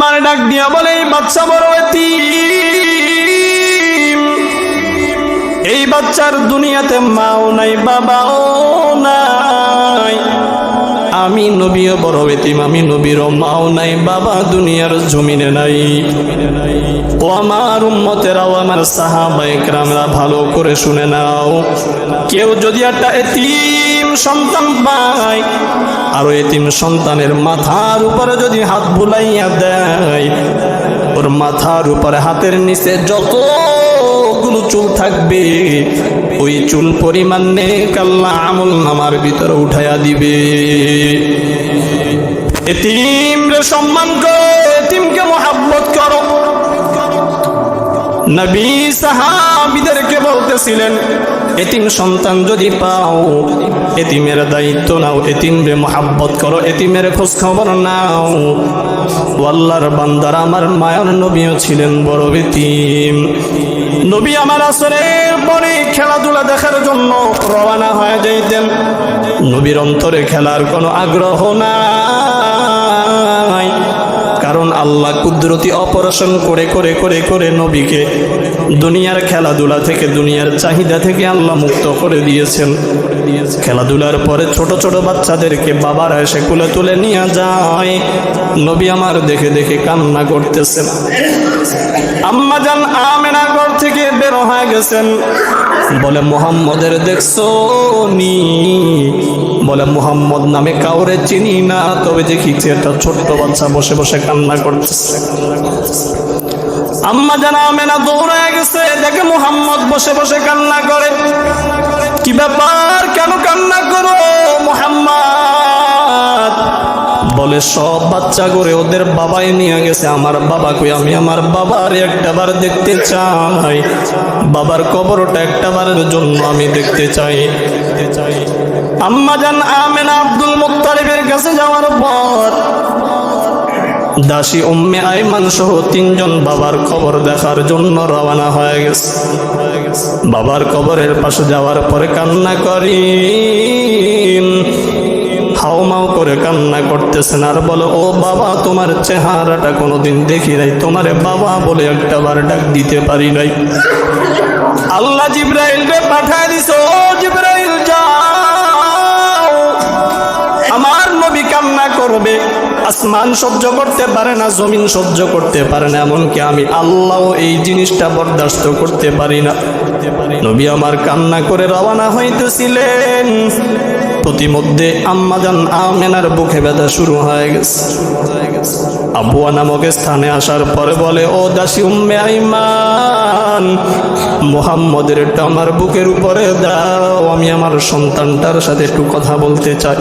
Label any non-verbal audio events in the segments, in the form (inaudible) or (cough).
আমার ডাক দিয়া বলে এই বাচ্চা বড় এই বাচ্চার দুনিয়াতে মাও নাই বাবাও নাই। আমি নবীও বড় এতিম আমি নবীরও মাও নাই, বাবা দুনিয়ার জমিনে নাই। ও আমার উম্মতেরাও, আমার সাহাবাইকরামরা ভালো করে শুনে নাও। কেউ যদি একটা এতিম সন্তান পায়, আর এতিম সন্তানের মাথার উপরে যদি হাত বুলাইয়া দেয়, ওর মাথার উপরে হাতের নিচে যতগুলো চুল থাকবে, ওই চুল পরিমাণ নে কাল্লা আমল নামার ভিতরে উঠাইয়া দিবে। সম্মান করো মহাব্বত করো। নবী সাহাবিদেরকে বলতেছিলেন, এতিম সন্তান যদি পাও, এতিমের দায়িত্ব নাও, এতিমরে মহাব্বত করো, এতিমের খোঁজ খবর নাও। ও আল্লাহর বান্দার আমার মায়ের নবীও ছিলেন বড় এতিম। নবী আমার আসরের পরে খেলাধুলা দেখার জন্য রওনা হয়ে যাইতেন। নবীর অন্তরে খেলার কোনো আগ্রহ নাই। কারণ আল্লাহ কুদরতি অপারেশন করে করে করে করে নবীকে দুনিয়ার খেলাধুলা থেকে, দুনিয়ার চাহিদা থেকে আল্লাহ মুক্ত করে দিয়েছেন। খেলাধুলার পরে ছোট ছোট বাচ্চাদেরকে বাবারা এসে কুলে তুলে নিয়ে যায়। নবী আমার দেখে দেখে কান্না করতেছেন। আম্মা যান আমেনা ঘর থেকে বের হয়ে গেছেন। বলে, মোহাম্মদের দেখছ নি? বলে, মোহাম্মদ নামে কাউরে চিনি না, তবে দেখিছি একটা ছোট্ট বাচ্চা বসে বসে কান্না করতেছে। আম্মা জানা মেনা দৌড়ায় গেছে। দেখে মোহাম্মদ বসে বসে কান্না করে। কি ব্যাপার? কেন কান্না করো, মোহাম্মদ? বলে, সব বাচ্চা করে ওদের বাবাই নিয়ে গেছে। আমার বাবা কই? আমি আমার বাবার একটা বার দেখতে চাই। বাবার কবরটা একটা বারের জন্য আমি দেখতে চাই। আম্মা জান আমেনা আব্দুল মুত্তালিবের কাছে যাওয়ার পর দাসী উম্মে আইমান সহ তিনজন বাবার কবর দেখার জন্য রওনা হয়ে গেছে। বাবার কবরের পাশে যাওয়ার পরে কান্না করি। হাউমাউ করে কান্না করতেছেন আর বলো ও বাবা তোমার চেহারাটা কোনোদিন দেখি নাই। তোমারে বাবা বলে একটা বার ডাক দিতে পারি নাই। (laughs) আল্লাহ জিব্রাইল রে পাঠায় দিছে ও জিব্রাইল আসমান সহ্য করতে পারে না, জমিন সহ্য করতে পারে না, এমনকি আমি আল্লাহ এই জিনিসটা বরদাস্ত করতে পারি না। নবী আমার কান্না করে রওনা হইতেছিলেন। প্রতিমধ্যে আম্মাজান আমেনার বুকে ব্যথা শুরু হয়ে গেছে। আবুয়া নামক স্থানে আসার পরে বলে, ও দাসী উম্মে আইমান, মোহাম্মদের একটু আমার বুকের উপরে দাও, আমি আমার সন্তানটার সাথে একটু কথা বলতে চাই।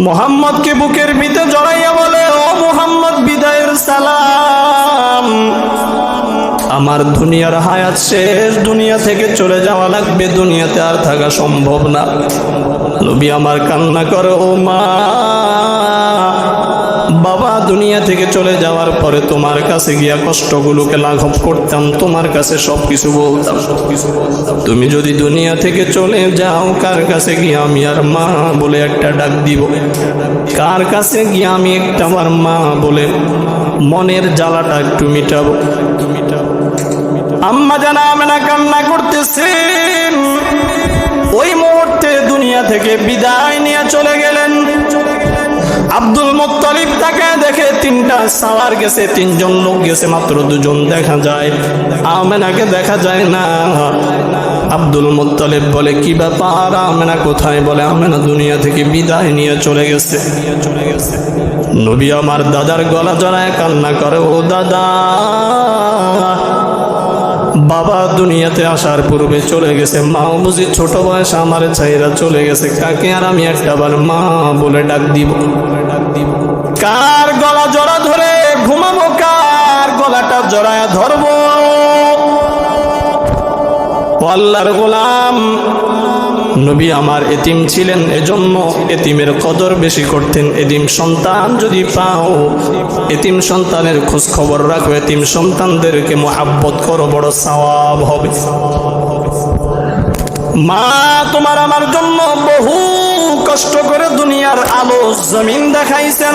মোহাম্মদকে বুকের ভিতরে জড়াইয়া বলে, ও মোহাম্মদ, বিদায়ের সালাম। আমার দুনিয়ার হায়াত শেষ। দুনিয়া থেকে চলে যাওয়া লাগবে। দুনিয়াতে আর থাকা সম্ভব না। নবী আমার কান্না করো মা বাবা, দুনিয়া থেকে চলে যাওয়ার পরে তোমার কাছে গিয়া কষ্টগুলোকে লাঘব করতাম, তোমার কাছে সব কিছু বলতাম। তুমি যদি দুনিয়া থেকে চলে যাও, কার কাছে গিয়ে আমি আর মা বলে একটা ডাক দিব? কার কাছে গিয়ে আমি একটা আমার মা বলে মনের জ্বালাটা একটু মিটাবো? আম্মা জানা আমি আমেনা কান্না করতেছেন। ওই মুহূর্তে দুনিয়া থেকে বিদায় নিয়ে চলে গেলেন। আব্দুল মুত্তালিব তাকে দেখে তিনটা সাওয়ার গেছে, তিনজন লোক গেছে, মাত্র দুজন দেখা যায়। আমেনাকে দেখা যায় না। আব্দুল মুত্তালিব বলে, কি ব্যাপার? আমেনা কোথায়? বলে, আমেনা দুনিয়া থেকে বিদায় নিয়ে চলে গেছে। চলে গেছে নবী আমার দাদার গলা জড়ায় কান্না করে, ও দাদা বাবা দুনিয়াতে আসার পূর্বে চলে গেছে। মা বুঝি ছোট বয়স আমার ছাইরা চলে গেছে। কাকে আর আমি একটা একটাবার মা বলে ডাক দিব? ডাক দিব কার গলা জড়া ধরে ঘুমাবো? কার গলাটা জড়ায় ধরবো? আল্লাহর গোলাম নবী আমার এতিম ছিলেন, এজন্য এতিমের কদর বেশি করতেন। এতিম সন্তান যদি পাও, এতিম সন্তানের খোঁজ খবর রাখো। এতিম সন্তানদেরকে মোহাব্বত করো, বড় সওয়াব হবে। মা, তোমার আমার জন্য বহু কষ্ট করে দুনিয়ার আলো জমিন দেখাইছেন।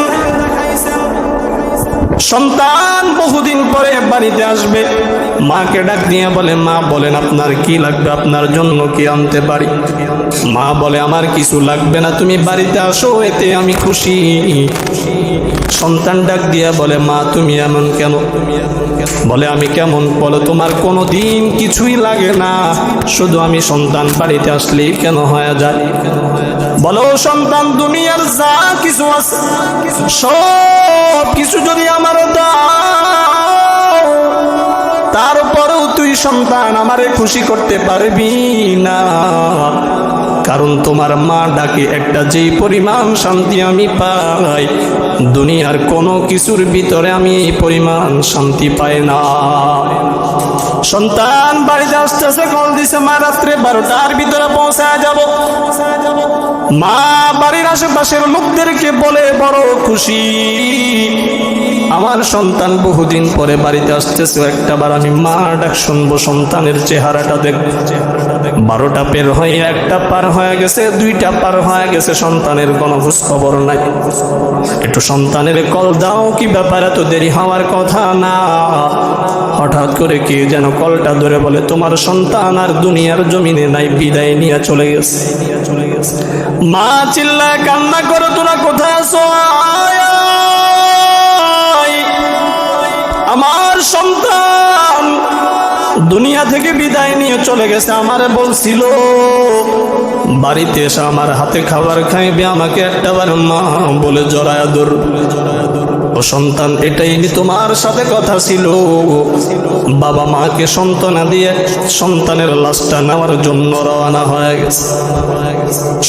সন্তান বহুদিন পরে বাড়িতে আসবে। মাকে ডাক দিয়ে বলে, মা, বলেন আপনার কি লাগবে? আপনার জন্য কি আনতে পারি? মা বলে, আমার কিছু লাগবে না, তুমি বাড়িতে আসো, এতে আমি খুশি। সন্তান ডাক দিয়া বলে, মা, তুমি এমন কেন? বলে, আমি কেমন? বলো, তোমার কোনো দিন কিছুই লাগে না, শুধু আমি সন্তান, বাড়িতে আসলেই কেন হয়ে যায়? বলো, সন্তান, দুনিয়ার যা কিছু আছে, সব কিছু যদি আমার দাও তারপরেও তুই সন্তান আমারে খুশি করতে পারবি না। কারণ তোমার মা ডাকে একটা যেই পরিমাণ শান্তি আমি পাই, দুনিয়ার কোনো কিছুর ভিতরে আমি এই পরিমাণ শান্তি পাই না। সন্তান, বাড়িতে আসতেছে, কল দিছে, মা রাত্রে বারোটার ভিতরে পৌঁছায় যাব। মা বাড়ির আশেপাশের লোকদেরকে বলে, বড় খুশি। আমার সন্তান বহুদিন পরে বাড়িতে আসতেছে। একটা বার আমি মা ডাক শুনব, সন্তানের চেহারাটা দেখব। বারোটা পের হয়ে একটা পার হয়ে গেছে, দুইটা পার হয়ে গেছে, সন্তানের কোনো খোঁজ খবর নাই। একটু সন্তানের কল দাও, কি ব্যাপার, এত দেরি হওয়ার কথা না। হঠাৎ করে কে যেন কলটা ধরে বলে, তোমার সন্তান আর দুনিয়ার জমিনে নাই, বিদায় নিয়ে চলে গেছে। মা চিল্লায় কান্না করো, তোরা কোথায় আয়। আমার সন্তান দুনিয়া থেকে বিদায় নিয়ে চলে গেছে, আমারে বলছিল বাড়িতে এসে আমার হাতে খাবার খাইবে, আমাকে একটা বার মা বলে জড়ায় দর, ও সন্তান, এটাই তোমার সাথে কথা ছিল। বাবা মাকে সন্তানা দিয়ে সন্তানের লাশটা নেওয়ার জন্য রওনা হয়ে গেছে।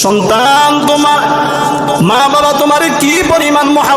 সন্তান, তোমার মা বাবা তোমার কি পরিমাণ মহা